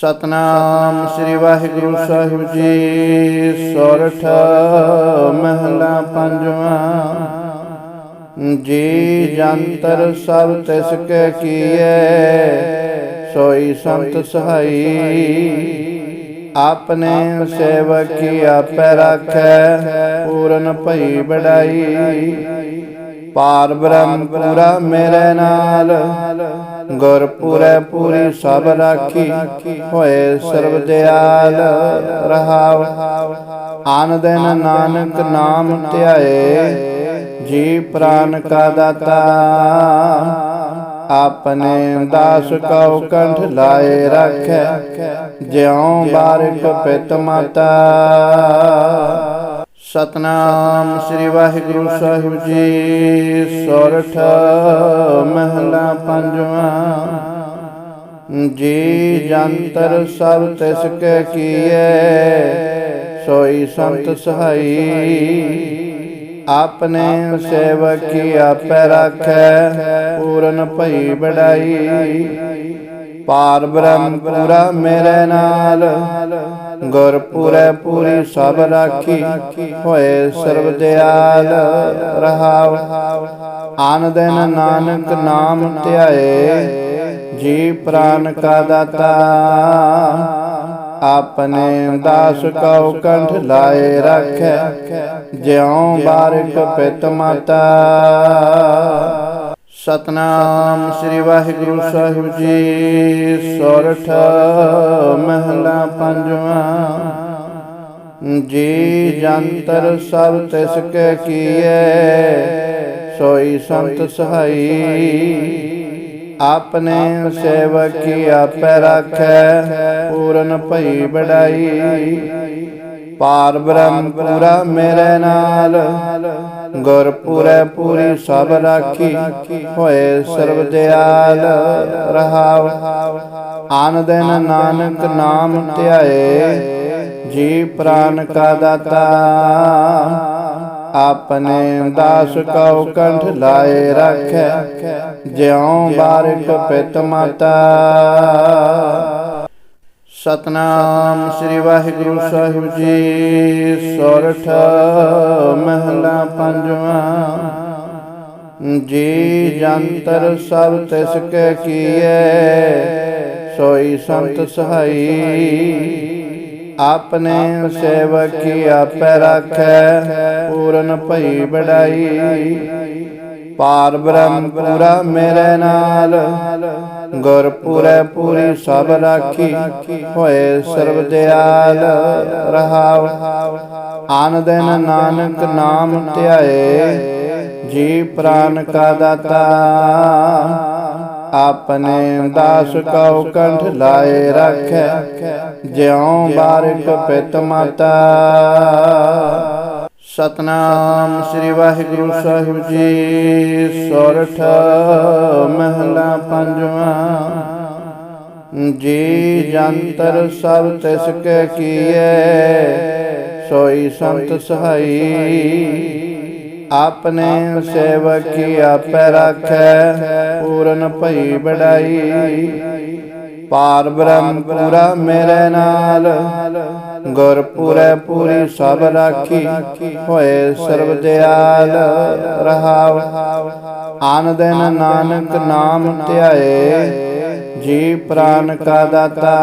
ਸਤਨਾਮ ਸ੍ਰੀ ਵਾਹਿਗੁਰੂ ਸਾਹਿਬ ਜੀ। ਸੋਰਠ ਮਹਲਾ ਪੰਜਵਾਂ। ਜੀ ਜੰਤਰ ਸਭ ਤਿਸ ਕੈ ਕੀਐ, ਸੋਈ ਸੰਤ ਸਹਾਈ। ਆਪਨੇ ਸੇਵਕ ਕੀ ਆਪੇ ਰਾਖੈ, ਪੂਰਨ ਭਈ ਬੜਾਈ ਪਾਰ ਬ੍ਰਹਮ ਪੂਰਾ ਮੇਰੇ ਨਾਲ। ਗੁਰ ਪੂਰੈ ਪੂਰੀ ਸਭ ਰਾਖੀ ਹੋਏ ਸਰਬ ਦਿਆਲ ਰਹਾਵ। ਆਨ ਦਿਨ ਨਾਨਕ ਨਾਮ ਧਿਆਏ, ਜੀ ਪ੍ਰਾਨ ਕਾ ਦਾਤਾ। ਆਪਣੇ ਦਾਸ ਕਉ ਕੰਠ ਲਾਏ ਰੱਖੈ, ਜਿਉ ਬਾਰਿਕ ਪਿਤ ਮਾਤਾ। ਸਤਨਾਮ ਸ੍ਰੀ ਵਾਹਿਗੁਰੂ ਸਾਹਿਬ ਜੀ। ਸੋਰਠ ਮਹਲਾ ਪੰਜਵਾਂ। ਜੀ ਜੰਤਰ ਸਭ ਤਿਸ ਕੈ ਕੀਐ, ਸੋਈ ਸੰਤ ਸਹਾਈ। ਆਪਨੇ ਸੇਵਕ ਕੀ ਆਪੇ ਰਾਖੈ, ਪੂਰਨ ਭਈ ਬੜਾਈ ਪਾਰ ਬ੍ਰਹਮ ਪੂਰਾ ਮੇਰੇ ਨਾਲ। ਗੁਰ ਪੂਰੇ ਪੂਰੀ ਸਭ ਰਾਖੀ ਹੋਏ ਸਰਬ ਦਿਆਲ ਰਹਾਵ। ਆਨ ਦਿਨ ਨਾਨਕ ਨਾਮ ਧਿਆਏ, ਜੀ ਪ੍ਰਾਨ ਕਾ ਦਾਤਾ। ਆਪਣੇ ਦਾਸ ਕਉ ਕੰਠ ਲਾਏ ਰੱਖੈ, ਜਿਉ ਬਾਰਿਕ ਪਿਤ ਮਾਤਾ। ਸਤਨਾਮ ਸ੍ਰੀ ਵਾਹਿਗੁਰੂ ਸਾਹਿਬ ਜੀ, ਸੋਰਠ ਮਹਲਾ ਪੰਜਵਾਂ। ਜੀ ਜੰਤਰ ਸਭ ਤਿਸ ਕੈ ਕੀਐ, ਸੋਈ ਸੰਤ ਸਹਾਈ। ਆਪਨੇ ਸੇਵਕ ਕੀ ਆਪੇ ਰਾਖੈ, ਪੂਰਨ ਭਈ ਬੜਾਈ ਪਾਰ ਬ੍ਰਹਮ ਪੂਰਾ ਮੇਰੇ ਨਾਲ। ਗੁਰ ਪੂਰੈ ਪੂਰੀ ਸਭ ਰਾਖੀ ਹੋਏ ਸਰਬ ਦਿਆਲ ਰਹਾਵ ਆਨ ਦਿਨ ਨਾਨਕ ਨਾਮ ਧਿਆਏ। ਜੀ ਪ੍ਰਾਨ ਕਾ ਦਾਤਾ। ਆਪਣੇ ਦਾਸ ਕਉ ਕੰਠ ਲਾਏ ਰੱਖੈ। ਜਿਉ ਬਾਰਿਕ ਪਿਤ ਮਾਤਾ। ਸਤਨਾਮ ਸ੍ਰੀ ਵਾਹਿਗੁਰੂ ਸਾਹਿਬ ਜੀ ਸੋਰਠ ਮਹਲਾ ਪੰਜਵਾਂ। ਜੀ ਜੰਤਰ ਸਭ ਤਿਸ ਕੈ ਕੀਐ, ਸੋਈ ਸੰਤ ਸਹਾਈ। ਆਪਨੇ ਸੇਵਕ ਆਪੇ ਰਾਖੈ, ਪੂਰਨ ਭਈ ਬੜਾਈ ਪਾਰ ਬ੍ਰਹਮ ਪੂਰਾ ਮੇਰੇ ਨਾਲ। ਗੁਰਪੁਰੈ ਪੂਰੀ ਸਭ ਰਾਖੀ ਹੋਏ ਸਰਬ ਦਿਆਲ ਰਹਾਵ ਆਨ ਦਿਨ ਨਾਨਕ ਨਾਮ ਧਿਆਏ, ਜੀ ਪ੍ਰਾਨ ਕਾ ਦਾਤਾ। ਆਪਣੇ ਦਾਸ ਕਉ ਕੰਠ ਲਾਏ ਰੱਖੈ, ਜਿਉ ਬਾਰਿਕ ਪਿਤ ਮਾਤਾ। ਸਤਨਾਮ ਸ੍ਰੀ ਵਾਹਿਗੁਰੂ ਸਾਹਿਬ ਜੀ। ਸੋਰਠ ਮਹਲਾ ਪੰਜਵਾਂ। ਜੀ ਜੰਤਰ ਸਭ ਤਿਸ ਕੈ ਕੀਐ, ਸੋਈ ਸੰਤ ਸਹਾਈ। ਆਪਨੇ ਸੇਵਕ ਕੀ ਆਪੇ ਰਾਖੈ, ਪੂਰਨ ਭਈ ਬੜਾਈ ਪਾਰ ਬ੍ਰਹਮ ਪੂਰਾ ਮੇਰੇ ਨਾਲ। ਗੁਰ ਪੂਰੇ ਪੂਰੀ ਸਭ ਰਾਖੀ ਹੋਏ ਸਰਬ ਦਿਆਲ ਰਹਾਵ। ਆਨ ਦਿਨ ਨਾਨਕ ਨਾਮ ਧਿਆਏ ਜੀ ਪ੍ਰਾਨ ਕਾ ਦਾਤਾ।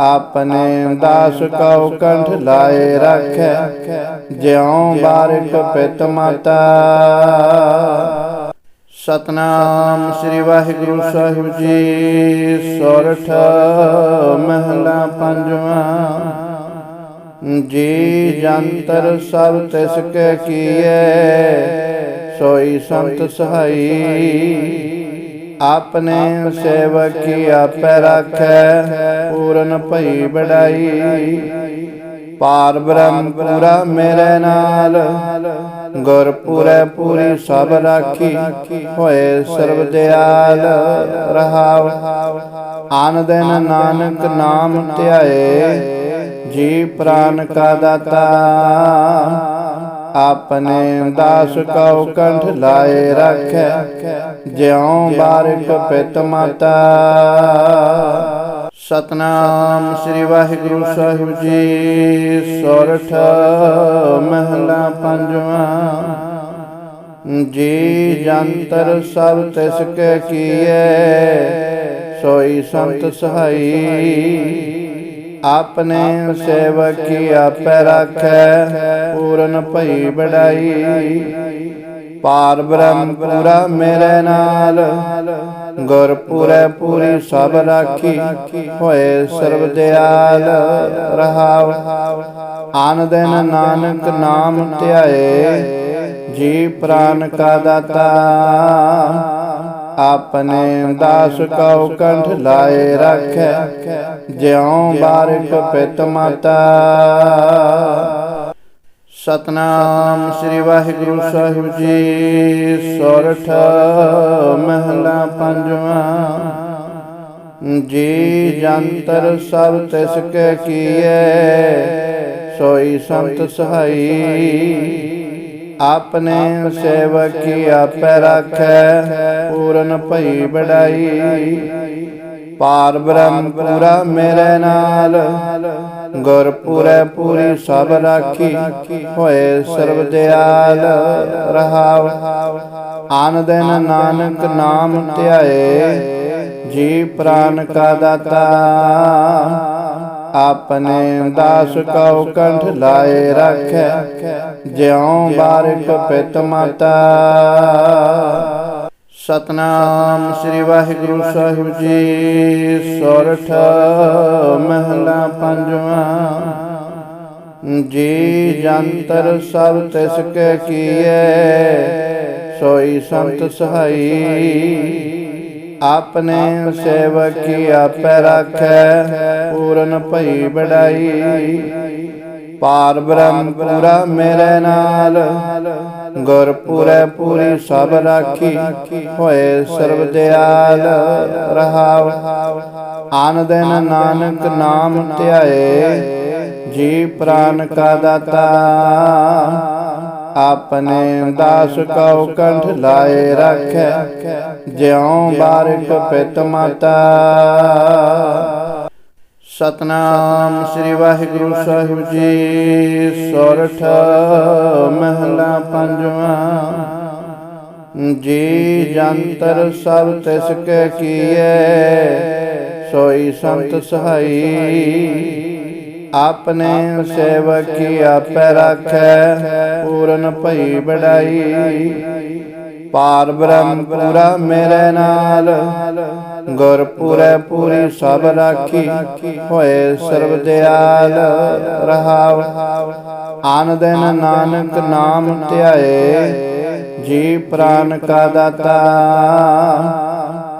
ਆਪਣੇ ਦਾਸ ਕਉ ਕੰਠ ਲਾਏ ਰੱਖੈ, ਜਿਉ ਬਾਰਿਕ ਪਿਤ ਮਾਤਾ। ਸਤਨਾਮ ਸ੍ਰੀ ਵਾਹਿਗੁਰੂ ਸਾਹਿਬ ਜੀ, ਸੋਰਠ ਮਹਲਾ ਪੰਜਵਾਂ। ਜੀ ਜੰਤਰ ਸਭ ਤਿਸ ਕੈ ਕੀਐ, ਸੋਈ ਸੰਤ ਸਹਾਈ। ਆਪਨੇ ਸੇਵਕ ਕੀ ਆਪੇ ਰਾਖੈ, ਪੂਰਨ ਭਈ ਬੜਾਈ ਪਾਰ ਬ੍ਰਹਮ ਪੂਰਾ ਮੇਰੇ ਨਾਲ। ਗੁਰ ਪੂਰੈ ਪੂਰੀ ਸਭ ਰਾਖੀ ਹੋਏ ਸਰਬ ਦਿਆਲ ਰਹਾਵ। ਆਨ ਦਿਨ ਨਾਨਕ ਨਾਮ ਧਿਆਏ। ਜੀ ਪ੍ਰਾਨ ਕਾ ਦਾਤਾ। ਆਪਣੇ ਦਾਸ ਕਉ ਕੰਠ ਲਾਏ ਰੱਖੈ। ਜਿਉ ਬਾਰਿਕ ਪਿਤ ਮਾਤਾ। ਸਤਨਾਮ ਸ੍ਰੀ ਵਾਹਿਗੁਰੂ ਸਾਹਿਬ ਜੀ, ਸੋਰਠ ਮਹਲਾ ਪੰਜਵਾਂ। ਜੀ ਜੰਤਰ ਸਭ ਤਿਸ ਕੈ ਕੀਐ, ਸੋਈ ਸੰਤ ਸਹਾਈ। ਆਪਨੇ ਸੇਵਕ ਕੀ ਆਪੇ ਰਾਖੈ, ਪੂਰਨ ਭਈ ਬੜਾਈ ਪਾਰ ਬ੍ਰਹਮ ਪੂਰਾ ਮੇਰੇ ਨਾਲ। ਗੁਰਪੁਰੈ ਪੂਰੀ ਸਭ ਰਾਖੀ ਹੋਏ ਸਰਬ ਦਿਆਲ ਰਹਾਵ ਆਨ ਦਿਨ ਨਾਨਕ ਨਾਮ ਧਿਆਏ, ਜੀ ਪ੍ਰਾਨ ਕਾ ਦਾਤਾ। ਆਪਣੇ ਦਾਸ ਕਉ ਕੰਠ ਲਾਏ ਰੱਖੈ, ਜਿਉ ਬਾਰਿਕ ਪਿਤ ਮਾਤਾ। ਸਤਨਾਮ ਸ੍ਰੀ ਵਾਹਿਗੁਰੂ ਸਾਹਿਬ ਜੀ। ਸੋਰਠ ਮਹਲਾ ਪੰਜਵਾਂ। ਜੀ ਜੰਤਰ ਸਭ ਤਿਸ ਕੈ ਕੀਐ, ਸੋਈ ਸੰਤ ਸਹਾਈ। ਆਪਨੇ ਸੇਵਕ ਕੀ ਆਪੇ ਰਾਖੈ, ਪੂਰਨ ਭਈ ਬੜਾਈ ਪਾਰ ਬ੍ਰਹਮ ਪੂਰਾ ਮੇਰੇ ਨਾਲ। ਗੁਰ ਪੂਰੇ ਪੂਰੀ ਸਭ ਰਾਖੀ ਹੋਏ ਸਰਬ ਦਿਆਲ ਰਹਾਵ ਆਨ ਦਿਨ ਨਾਨਕ ਨਾਮ ਧਿਆਏ, ਜੀ ਪ੍ਰਾਨ ਕਾ ਦਾਤਾ। ਆਪਣੇ ਦਾਸ ਕਉ ਕੰਠ ਲਾਏ ਰੱਖੈ, ਜਿਉ ਬਾਰਿਕ ਪਿਤ ਮਾਤਾ। ਸਤਨਾਮ ਸ੍ਰੀ ਵਾਹਿਗੁਰੂ ਸਾਹਿਬ ਜੀ। ਸੋਰਠ ਮਹਲਾ ਪੰਜਵਾਂ। ਜੀ ਜੰਤਰ ਸਭ ਤਿਸ ਕੈ ਕੀਐ, ਸੋਈ ਸੰਤ ਸਹਾਈ। ਆਪਨੇ ਸੇਵਕ ਕੀ ਆਪੇ ਰਾਖੈ, ਪੂਰਨ ਭਈ ਬੜਾਈ ਪਾਰ ਬ੍ਰਹਮ ਪੂਰਾ ਮੇਰੇ ਨਾਲ। ਗੁਰ ਪੂਰੇ ਪੂਰੀ ਸਭ ਰਾਖੀ ਹੋਏ ਸਰਬ ਦਿਆਲ ਰਹਾਵ। ਆਨ ਦਿਨ ਨਾਨਕ ਨਾਮ ਧਿਆਏ। ਜੀ ਪ੍ਰਾਨ ਕਾ ਦਾਤਾ। ਆਪਣੇ ਦਾਸ ਕਉ ਕੰਠ ਲਾਏ ਰੱਖੈ। ਜਿਉ ਬਾਰਿਕ ਪਿਤ ਮਾਤਾ। ਸਤਨਾਮ ਸ੍ਰੀ ਵਾਹਿਗੁਰੂ ਸਾਹਿਬ ਜੀ, ਸੋਰਠ ਮਹਲਾ ਪੰਜਵਾਂ। ਜੀ ਜੰਤਰ ਸਭ ਤਿਸ ਕੈ ਕੀਐ, ਸੋਈ ਸੰਤ ਸਹਾਈ। ਆਪਨੇ ਸੇਵਕ ਕੀ ਆਪੇ ਰਾਖੈ, ਪੂਰਨ ਭਈ ਬੜਾਈ ਪਾਰ ਬ੍ਰਹਮ ਪੂਰਾ ਮੇਰੇ ਨਾਲ। ਗੁਰ ਪੂਰੇ ਪੂਰੀ ਸਭ ਰਾਖੀ। ਹੋਏ ਸਰਬ ਦਿਆਲ ਰਹਾਵ ਆਨ ਦਿਨ ਨਾਨਕ ਨਾਮ ਧਿਆਏ। ਜੀ ਪ੍ਰਾਨ ਕਾ ਦਾਤਾ।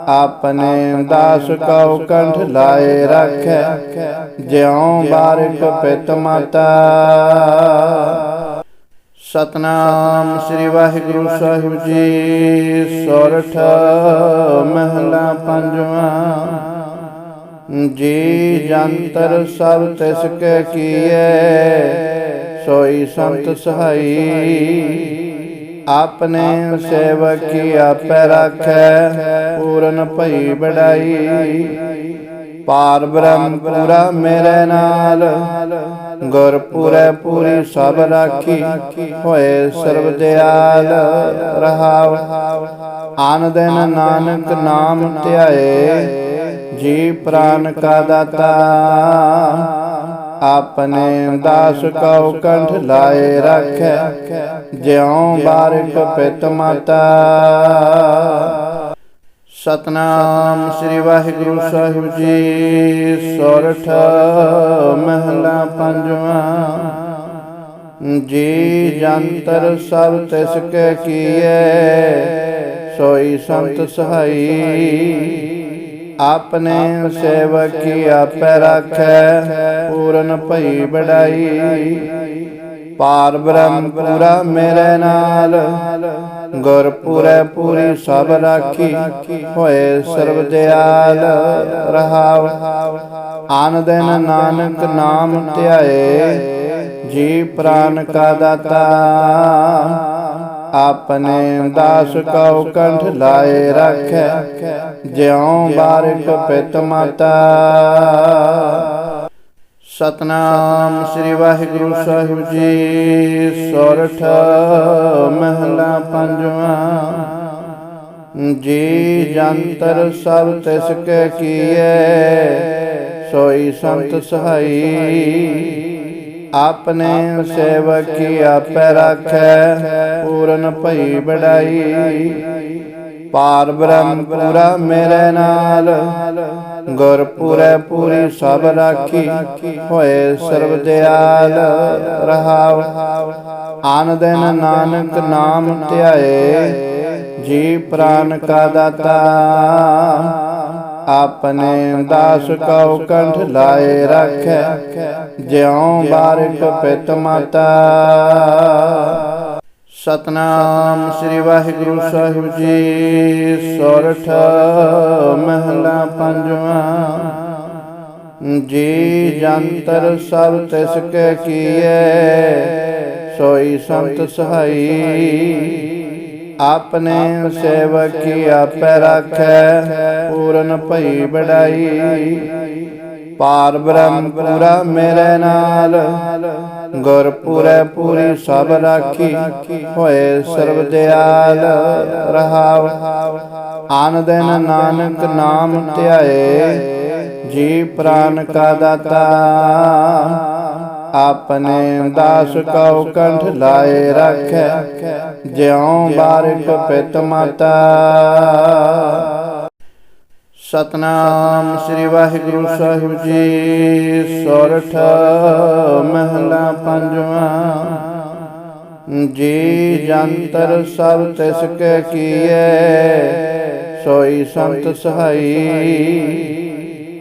ਆਪਣੇ ਦਾਸ ਕਉ ਕੰਠ ਲਾਏ ਰੱਖੈ। ਜਿਉ ਬਾਰਿਕ ਪਿਤ ਮਾਤਾ। ਸਤਨਾਮ ਸ੍ਰੀ ਵਾਹਿਗੁਰੂ ਸਾਹਿਬ ਜੀ। ਸੋਰਠ ਮਹਲਾ ਪੰਜਵਾਂ। ਜੀ ਜੰਤਰ ਸਭ ਤਿਸ ਕੈ ਕੀਐ, ਸੋਈ ਸੰਤ ਸਹਾਈ। ਆਪਨੇ ਸੇਵਕ ਕੀ ਆਪੇ ਰਾਖੈ, ਪੂਰਨ ਭਈ ਬੜਾਈ ਪਾਰ ਬ੍ਰਹਮ ਪੂਰਾ ਮੇਰੇ ਨਾਲ। ਗੁਰ ਪੂਰੇ ਪੂਰੀ ਸਭ ਰਾਖੀ ਹੋਏ ਸਰਬ ਦਿਆਲ ਰਹਾਵ। ਆਨ ਦਿਨ ਨਾਨਕ ਨਾਮ ਧਿਆਏ। ਜੀ ਪ੍ਰਾਨ ਕਾ ਦਾਤਾ। ਆਪਣੇ ਦਾਸ ਕਉ ਕੰਠ ਲਾਏ ਰੱਖੈ। ਜਿਉ ਬਾਰਿਕ ਪਿਤ ਮਾਤਾ। ਸਤਨਾਮ ਸ੍ਰੀ ਵਾਹਿਗੁਰੂ ਸਾਹਿਬ ਜੀ। ਸੋਰਠ ਮਹਲਾ ਪੰਜਵਾਂ। ਜੀ ਜੰਤਰ ਸਭ ਤਿਸ ਕੈ ਕੀਐ, ਸੋਈ ਸੰਤ ਸਹਾਈ। ਆਪਨੇ ਸੇਵਕ ਕੀ ਆਪੇ ਰਾਖੈ, ਪੂਰਨ ਭਈ ਬੜਾਈ ਪਾਰ ਬ੍ਰਹਮ ਪੂਰਾ ਮੇਰੇ ਨਾਲ। ਗੁਰ ਪੂਰੇ ਪੂਰੀ ਸਭ ਰਾਖੀ ਹੋਏ ਸਰਬ ਦਿਆਲ ਰਹਾਵ ਆਨ ਦਿਨ ਨਾਨਕ ਨਾਮ ਧਿਆਏ। ਜੀ ਪ੍ਰਾਨ ਕਾ ਦਾਤਾ। ਆਪਣੇ ਦਾਸ ਕਉ ਕੰਠ ਲਾਏ ਰੱਖੈ। ਜਿਉ ਬਾਰਿਕ ਪਿਤ ਮਾਤਾ। ਸਤਨਾਮ ਸ੍ਰੀ ਵਾਹਿਗੁਰੂ ਸਾਹਿਬ ਜੀ, ਸੋਰਠ ਮਹਲਾ ਪੰਜਵਾਂ। ਜੀ ਜੰਤਰ ਸਭ ਤਿਸ ਕੈ ਕੀਐ, ਸੋਈ ਸੰਤ ਸਹਾਈ। ਆਪਣੇ ਸੇਵਕ ਕੀ ਆਪੇ ਰਾਖੈ, ਪੂਰਨ ਭਈ ਬੜਾਈ ਪਾਰ ਬ੍ਰਹਮ ਪੂਰਾ ਮੇਰੇ ਨਾਲ। ਗੁਰ ਪੂਰੇ ਪੂਰੀ ਸਭ ਰਾਖੀ ਹੋਏ ਸਰਬ ਦਿਆਲ ਰਹਾਵ ਆਨ ਦਿਨ ਨਾਨਕ ਨਾਮ ਧਿਆਏ। ਜੀ ਪ੍ਰਾਨ ਕਾ ਦਾਤਾ। ਆਪਣੇ ਦਾਸ ਕਉ ਕੰਠ ਲਾਏ ਰੱਖੈ। ਜਿਉ ਬਾਰਿਕ ਪਿਤ ਮਾਤਾ। ਸਤਨਾਮ ਸ੍ਰੀ ਵਾਹਿਗੁਰੂ ਸਾਹਿਬ ਜੀ। ਸੋਰਠ ਮਹਲਾ ਪੰਜਵਾਂ। ਜੀ ਜੰਤਰ ਸਭ ਤਿਸ ਕੈ ਕੀਐ, ਸੋਈ ਸੰਤ ਸਹਾਈ। ਆਪਣੇ ਸੇਵਕ ਕੀ ਆਪੇ ਰਾਖੈ, ਪੂਰਨ ਭਈ ਬੜਾਈ ਪਾਰ ਬ੍ਰਹਮ ਪੂਰਾ ਮੇਰੇ ਨਾਲ। ਗੁਰ ਪੂਰੇ ਪੂਰੀ ਸਭ ਰਾਖੀ ਹੋਏ ਸਰਬ ਦਿਆਲ ਰਹਾਵ ਆਨ ਦਿਨ ਨਾਨਕ ਨਾਮ ਧਿਆਏ, ਜੀ ਪ੍ਰਾਨ ਕਾ ਦਾਤਾ। ਆਪਣੇ ਦਾਸ ਕਉ ਕੰਠ ਲਾਏ ਰੱਖੈ, ਜਿਉ ਬਾਰਿਕ ਪਿਤ ਮਾਤਾ। ਸਤਨਾਮ ਸ੍ਰੀ ਵਾਹਿਗੁਰੂ ਸਾਹਿਬ ਜੀ। ਸੋਰਠ ਮਹਲਾ ਪੰਜਵਾਂ। ਜੀ ਜੰਤਰ ਸਭ ਤਿਸ ਕੈ ਕੀਐ, ਸੋਈ ਸੰਤ ਸਹਾਈ।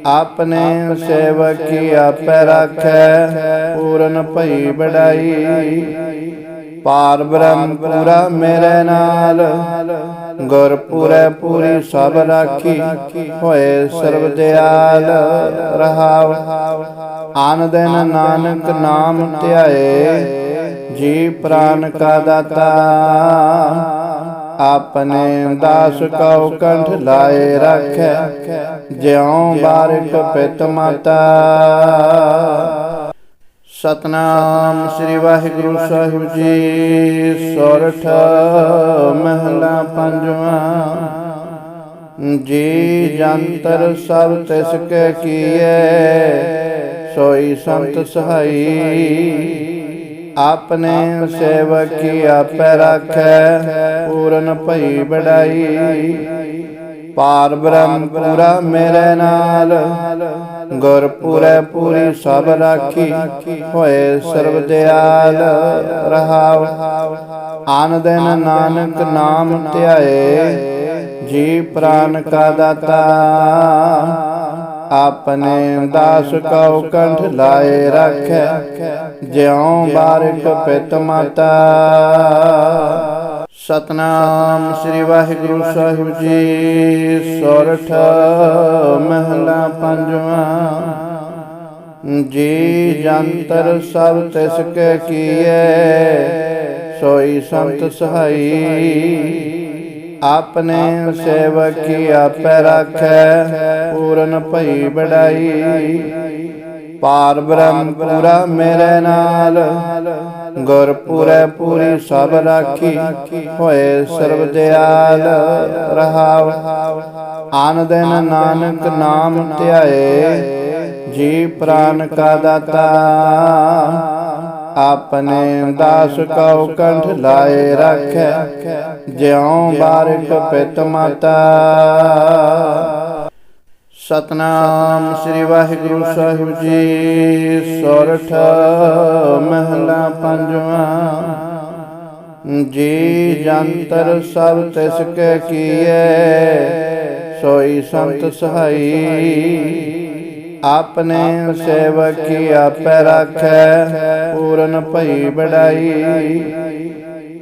ਆਪਣੇ ਸੇਵਕ ਕੀ ਆਪੇ ਰਾਖੈ, ਪੂਰਨ ਭਈ ਬੜਾਈ ਪਾਰ ਬ੍ਰਹਮ ਪੂਰਾ ਮੇਰੇ ਨਾਲ। ਗੁਰ ਪੂਰੇ ਪੂਰੀ ਸਭ ਰਾਖੀ ਹੋਏ ਸਰਬ ਦਿਆਲ ਰਹਾਵ। ਆਨ ਦਿਨ ਨਾਨਕ ਨਾਮ ਧਿਆਏ। ਜੀ ਪ੍ਰਾਨ ਕਾ ਦਾਤਾ। ਆਪਣੇ ਦਾਸ ਕਉ ਕੰਠ ਲਾਏ ਰੱਖੈ। ਜਿਉ ਬਾਰਿਕ ਪਿਤ ਮਾਤਾ। ਸਤਨਾਮ ਸ੍ਰੀ ਵਾਹਿਗੁਰੂ ਸਾਹਿਬ ਜੀ, ਸੋਰਠ ਮਹਲਾ ਪੰਜਵਾਂ। ਜੀ ਜੰਤਰ ਸਭ ਤਿਸ ਕੈ ਕੀਐ, ਸੋਈ ਸੰਤ ਸਹਾਈ। ਆਪਣੇ ਸੇਵਕ ਕੀ ਆਪੇ ਰਾਖੈ, ਪੂਰਨ ਭਈ ਬੜਾਈ ਪਾਰ ਬ੍ਰਹਮ ਪੂਰਾ ਮੇਰੇ ਨਾਲ। ਗੁਰ ਪੂਰੇ ਪੂਰੀ ਸਭ ਰਾਖੀ ਹੋਏ ਸਰਬ ਦਿਆਲ ਰਹਾਵ ਆਨ ਦਿਨ ਨਾਨਕ ਨਾਮ ਧਿਆਏ। ਜੀ ਪ੍ਰਾਨ ਕਾ ਦਾਤਾ। ਆਪਣੇ ਦਾਸ ਕਉ ਕੰਠ ਲਾਏ ਰੱਖੈ। ਜਿਉ ਬਾਰਿਕ ਪਿਤ ਮਾਤਾ। ਸਤਨਾਮ ਸ੍ਰੀ ਵਾਹਿਗੁਰੂ ਸਾਹਿਬ ਜੀ, ਸੋਰਠ ਮਹਲਾ ਪੰਜਵਾਂ। ਜੀ ਜੰਤਰ ਸਭ ਤਿਸ ਕੈ ਕੀਐ, ਸੋਈ ਸੰਤ ਸਹਾਈ। ਆਪਣੇ ਸੇਵਕ ਕੀ ਆਪੇ ਰਾਖੈ, ਪੂਰਨ ਭਈ ਬੜਾਈ ਪਾਰ ਬ੍ਰਹਮ ਪੂਰਾ ਮੇਰੇ ਨਾਲ। ਗੁਰ ਪੂਰੇ ਪੂਰੀ ਸਭ ਰਾਖੀ। ਹੋਏ ਸਰਬ ਦਿਆਲ ਰਹਾਵ ਆਨ ਦਿਨ ਨਾਨਕ ਨਾਮ ਧਿਆਏ। ਜੀ ਪ੍ਰਾਨ ਕਾ ਦਾਤਾ। ਆਪਣੇ ਦਾਸ ਕਉ ਕੰਠ ਲਾਏ ਰੱਖੈ। ਜਿਉ ਬਾਰਿਕ ਪਿਤ ਮਾਤਾ। ਸਤਨਾਮ ਸ੍ਰੀ ਵਾਹਿਗੁਰੂ ਸਾਹਿਬ ਜੀ ਸੋਰਠ ਮਹਲਾ ਪੰਜਵਾਂ। ਜੀ ਜੰਤਰ ਸਭ ਤਿਸ ਕੈ ਕੀਐ, ਸੋਈ ਸੰਤ ਸਹਾਈ। ਆਪਣੇ ਸੇਵਕ ਕੀ ਆਪੇ ਰਾਖੈ, ਪੂਰਨ ਭਈ ਬੜਾਈ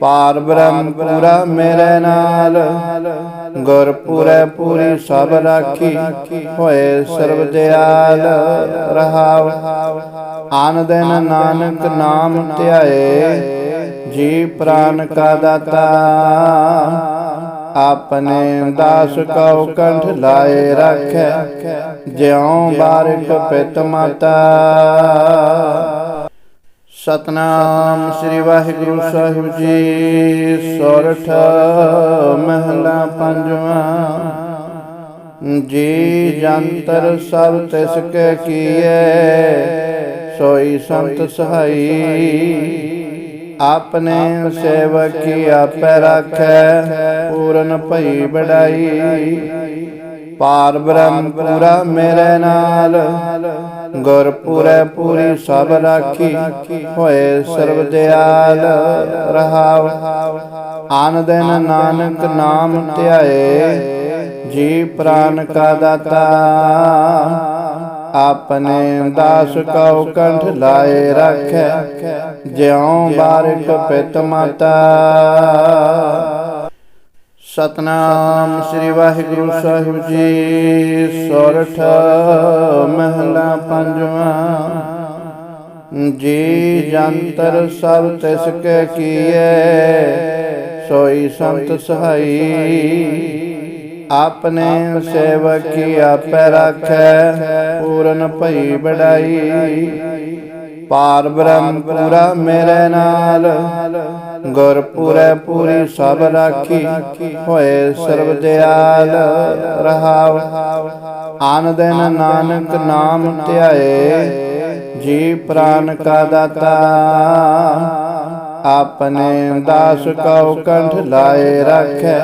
ਪਾਰ ਬ੍ਰਹਮ ਪੂਰਾ ਮੇਰੇ ਨਾਲ। ਗੁਰ ਪੂਰੇ ਪੂਰੀ ਸਭ ਰਾਖੀ ਹੋਏ ਸਰਬ ਦਿਆਲ ਰਹਾਵ ਆਨ ਦਿਨ ਨਾਨਕ ਨਾਮ ਧਿਆਏ। ਜੀ ਪ੍ਰਾਨ ਕਾ ਦਾਤਾ। ਆਪਣੇ ਦਾਸ ਕਉ ਕੰਠ ਲਾਏ ਰੱਖੈ। ਜਿਉ ਬਾਰਿਕ ਪਿਤ ਮਾਤਾ। ਸਤਨਾਮ ਸ੍ਰੀ ਵਾਹਿਗੁਰੂ ਸਾਹਿਬ ਜੀ, ਸੋਰਠ ਮਹਲਾ ਪੰਜਵਾਂ। ਜੀ ਜੰਤਰ ਸਭ ਤਿਸ ਕੇ ਕੀਏ ਸੋਈ ਸੰਤ ਸਹਾਈ। ਆਪਣੇ ਸੇਵਕ ਕੀ ਆਪੇ ਰੱਖੈ, ਪੂਰਨ ਭਈ ਬੜਾਈ ਪਾਰ ਬ੍ਰਹਮ ਪੂਰਾ ਮੇਰੇ ਨਾਲ। ਗੁਰ ਪੂਰੇ ਪੂਰੀ ਸਭ ਰਾਖੀ ਹੋਏ ਸਰਬ ਦਿਆਲ ਰਹਾਵ ਆਨ ਦਿਨ ਨਾਨਕ ਨਾਮ ਧਿਆਏ। ਜੀ ਪ੍ਰਾਨ ਕਾ ਦਾਤਾ। ਆਪਣੇ ਦਾਸ ਕਉ ਕੰਠ ਲਾਏ ਰੱਖੈ। ਜਿਉ ਬਾਰਿਕ ਪਿਤ ਮਾਤਾ। ਸਤਨਾਮ ਸ੍ਰੀ ਵਾਹਿਗੁਰੂ ਸਾਹਿਬ ਜੀ, ਸੋਰਠ ਮਹਲਾ ਪੰਜਵਾਂ। ਜੀ ਜੰਤਰ ਸਭ ਤਿਸ ਕੇ ਕੀਏ ਸੋਈ ਸੰਤ ਸਹਾਈ। ਆਪਣੇ ਸੇਵਕ ਕੀ ਆਪੇ ਰੱਖੈ, ਪੂਰਨ ਭਈ ਬੜਾਈ ਪਾਰ ਬ੍ਰਹਮ ਪੂਰਾ ਮੇਰੇ ਨਾਲ। ਗੁਰ ਪੂਰੇ ਪੂਰੀ ਸਭ ਰਾਖੀ। ਹੋਏ ਸਰਬ ਦਿਆਲ ਰਹਾਵ ਆਨ ਦਿਨ ਨਾਨਕ ਨਾਮ ਧਿਆਏ। ਜੀ ਪ੍ਰਾਨ ਕਾ ਦਾਤਾ। ਆਪਣੇ ਦਾਸ ਕਉ ਕੰਠ ਲਾਏ ਰੱਖੈ।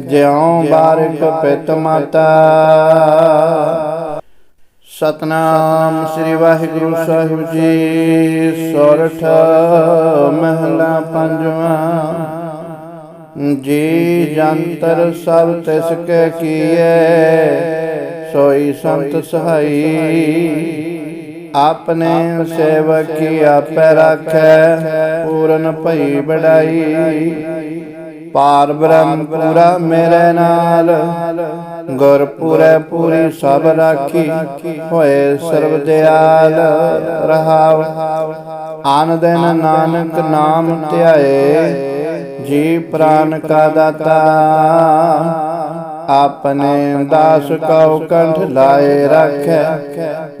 ਜਿਉ ਬਾਰਿਕ ਪਿਤ ਮਾਤਾ। ਸਤਨਾਮ ਸ੍ਰੀ ਵਾਹਿਗੁਰੂ ਸਾਹਿਬ ਜੀ ਸੋਰਠ ਮਹਲਾ ਪੰਜਵਾਂ। ਜੀ ਜੰਤਰ ਸਭ ਤਿਸ ਕੇ ਕੀਏ ਸੋਈ ਸੰਤ ਸਹਾਈ। ਆਪਣੇ ਸੇਵਕ ਕੀ ਆਪੇ ਰੱਖੈ, ਪੂਰਨ ਭਈ ਬੜਾਈ ਪਾਰ ਬ੍ਰਹਮ ਪੂਰਾ ਮੇਰੇ ਨਾਲ। ਗੁਰ ਪੂਰੇ ਪੂਰੀ ਸਭ ਰਾਖੀ ਹੋਏ ਸਰਬ ਦਿਆਲ ਰਹਾਵ ਆਨ ਦਿਨ ਨਾਨਕ ਨਾਮ ਧਿਆਏ। ਜੀ ਪ੍ਰਾਨ ਕਾ ਦਾਤਾ। ਆਪਣੇ ਦਾਸ ਕਉ ਕੰਠ ਲਾਏ ਰੱਖੈ।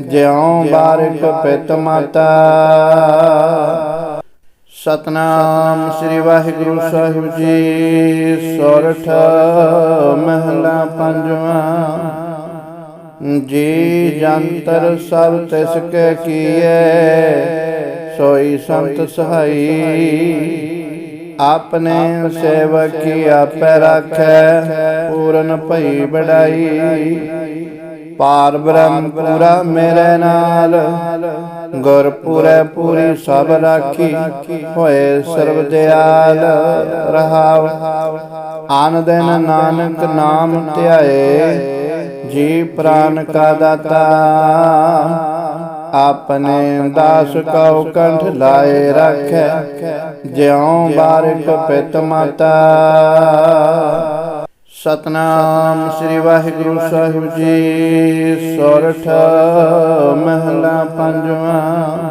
ਜਿਉ ਬਾਰਿਕ ਪਿਤ ਮਾਤਾ। ਸਤਨਾਮ ਸ੍ਰੀ ਵਾਹਿਗੁਰੂ ਸਾਹਿਬ ਜੀ। ਸੋਰਠ ਮਹਲਾ ਪੰਜਵਾਂ। ਜੀ ਜੰਤਰ ਸਭ ਤਿਸ ਕੇ ਕੀਏ ਸੋਈ ਸੰਤ ਸਹਾਈ। ਆਪਣੇ ਸੇਵਕ ਕੀ ਆਪੇ ਰੱਖੈ, ਪੂਰਨ ਭਈ ਬੜਾਈ ਪਾਰ ਬ੍ਰਹਮ ਪੂਰਾ ਮੇਰੇ ਨਾਲ। ਗੁਰ ਪੂਰੇ ਪੂਰੀ ਸਭ ਰਾਖੀ ਹੋਏ ਸਰਬ ਦਿਆਲ ਰਹਾਵ ਆਨ ਦਿਨ ਨਾਨਕ ਨਾਮ ਧਿਆਏ। ਜੀ ਪ੍ਰਾਨ ਕਾ ਦਾਤਾ। ਆਪਣੇ ਦਾਸ ਕਉ ਕੰਠ ਲਾਏ ਰੱਖੈ। ਜਿਉ ਬਾਰਿਕ ਪਿਤ ਮਾਤਾ। ਸਤਨਾਮ ਸ੍ਰੀ ਵਾਹਿਗੁਰੂ ਸਾਹਿਬ ਜੀ। ਸੋਰਠ ਮਹਲਾ ਪੰਜਵਾਂ।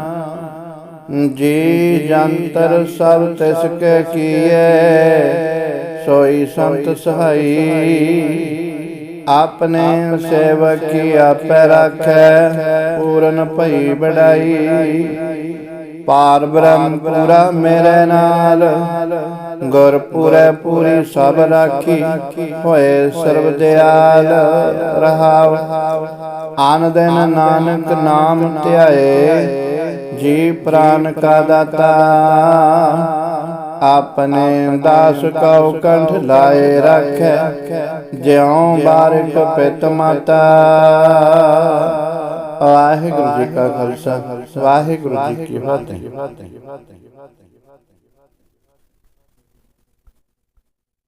ਜੀ ਜੰਤਰ ਸਭ ਤਿਸ ਕੇ ਕੀਏ ਸੋਈ ਸੰਤ ਸਹਾਈ। ਆਪਣੇ ਸੇਵਕ ਕੀ ਆਪੇ ਰੱਖੈ, ਪੂਰਨ ਭਈ ਬੜਾਈ ਪਾਰ ਬ੍ਰਹਮ ਪੂਰਾ ਮੇਰੇ ਨਾਲ। ਗੁਰ ਪੂਰੇ ਪੂਰੀ ਸਭ ਰਾਖੀ ਹੋਏ ਸਰਬ ਦਿਆਲ ਰਹਾਵ ਆਨ ਦਿਨ ਨਾਨਕ ਨਾਮ ਧਿਆਏ। ਜੀ ਪ੍ਰਾਨ ਕਾ ਦਾਤਾ। ਆਪਣੇ ਦਾਸ ਕਉ ਕੰਠ ਲਾਏ ਰੱਖੈ। ਜਿਉ ਬਾਰਿਕ ਪਿਤ ਮਾਤਾ। ਵਾਹਿਗੁਰੂ ਜੀ ਕਾ ਖਾਲਸਾ। ਵਾਹਿਗੁਰੂ ਜੀ ਕੀ ਫਤਿਹ।